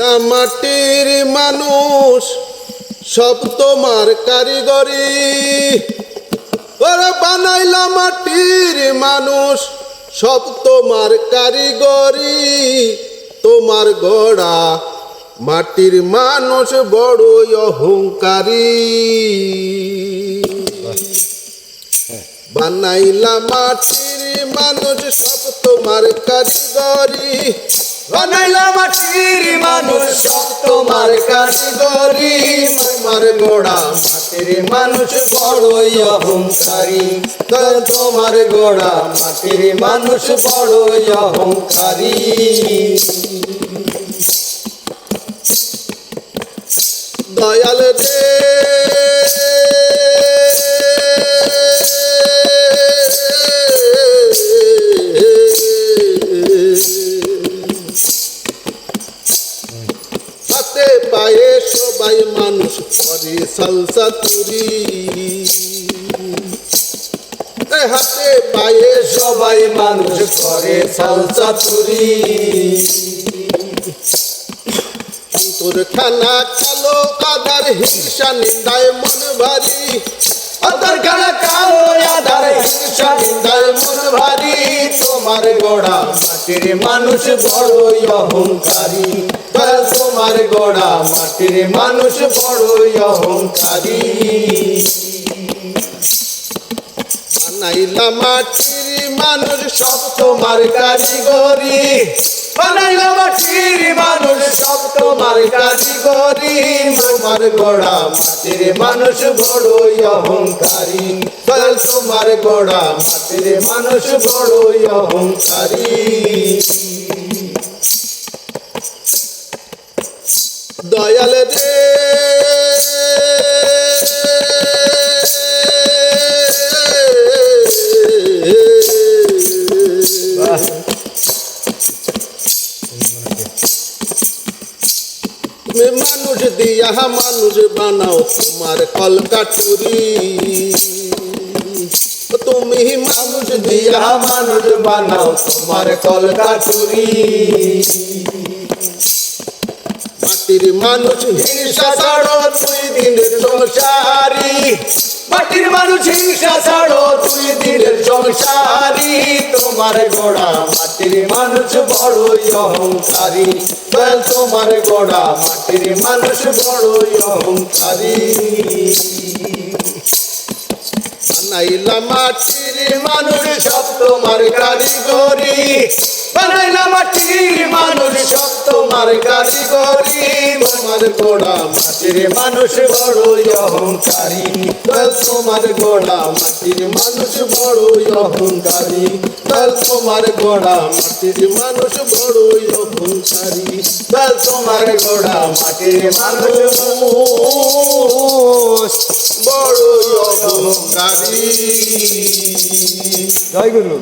মাটির মানুষ, সব তোমার কারিগরি। ওরা বানাইলা মাটির মানুষ, সব তোমার কারিগরি। তোমার গড়া মাটির মানুষ বড় অহংকারী। বানাইলা মাটির মানুষ, সব তোমার কারিগরি। বানাইলা মাটির মানুষ তোমার কারিগরি তোমার গোড়া মাটির মানুষ, বড়ই অহংকারী। তোমার গোড়া মাটির মানুষ, বড়ই অহংকারী। দয়াল রে সবাই মানুষ করে সালসা তুরি। হাতে পায়ে সবাই মানুষ করে সালসা তুরি। তোর খানা কালো আদার হিংসা, নিন্দায় মন ভারী। অতর কালা কালো আধার হিংসা নিন্দার মন ভারী। তোমার গোড়া মাটির মানুষ বড়ই অহংকারী। তবে তোমার গোড়া মাটির মানুষ বড়ই অহংকারী। বানাইলা মাটির মানুষ সব তোমার কারিগরি। বানাইলা মাটির মানুষ সব তোমার কারিগরি। তোমার গোড়া মাটির মানুষ বড়ই অহংকারী। বল তোমার গোড়া মাটির মানুষ বড়ই অহংকারী। দয়াল রে তুমি মানুষ দিয়া মানুষ বানাও, তোমার কলকাটুরি তুমি মানুষ দিয়া মানুষ বানাও, তোমার কলকাতুরি মাটির মানুষ হিংসা ছাড়ো, দুই দিনের সংসারী। মাটির মানুষ হিংসা ছাড়ো তুই দিনের সংসারী। তোমার গোড়া মাটির মানুষ বড়ই অহংকারী। তোমার গোড়া মাটির মানুষ বড়ই অহংকারী। মাটির মানুষ সব তোমার কারিগরি। বানাইলা মাটির মানুষ সব তোমার কারিগরি তোমার গোড়া মাটির মানুষ বড়ই অহংকারী। তোমার গোড়া মাটির মানুষ বড়ই অহংকারী। তোমার গোড়া মাটির মানুষ বড়ই অহংকারী। তোমার গোড়া মাটির মানুষ বড় অহংকারী। জয় গুরু